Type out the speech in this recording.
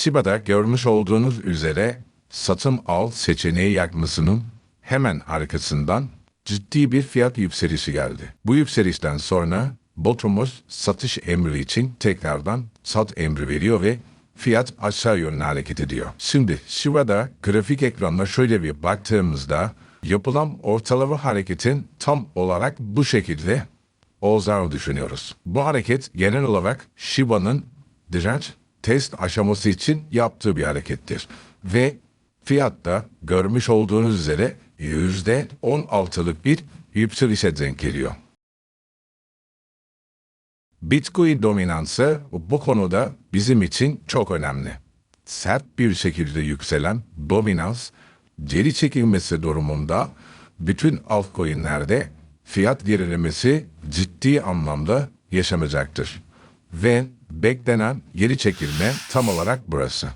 Shiba'da görmüş olduğunuz üzere satın al seçeneği yakmasının hemen arkasından ciddi bir fiyat yükselişi geldi. Bu yükselişten sonra Botumuz satış emri için tekrardan sat emri veriyor ve fiyat aşağı yönlü hareket ediyor. Şimdi Shiba'da grafik ekranına şöyle bir baktığımızda yapılan ortalama hareketin tam olarak bu şekilde olacağını düşünüyoruz. Bu hareket genel olarak Shiba'nın direnç test aşaması için yaptığı bir harekettir. Ve fiyatta görmüş olduğunuz üzere %16'lık bir yükselişe denk geliyor. Bitcoin dominansı bu konuda bizim için çok önemli. Sert bir şekilde yükselen dominans geri çekilmesi durumunda bütün altcoin'lerde fiyat gerilemesi ciddi anlamda yaşamayacaktır. Ve beklenen geri çekilme tam olarak burası.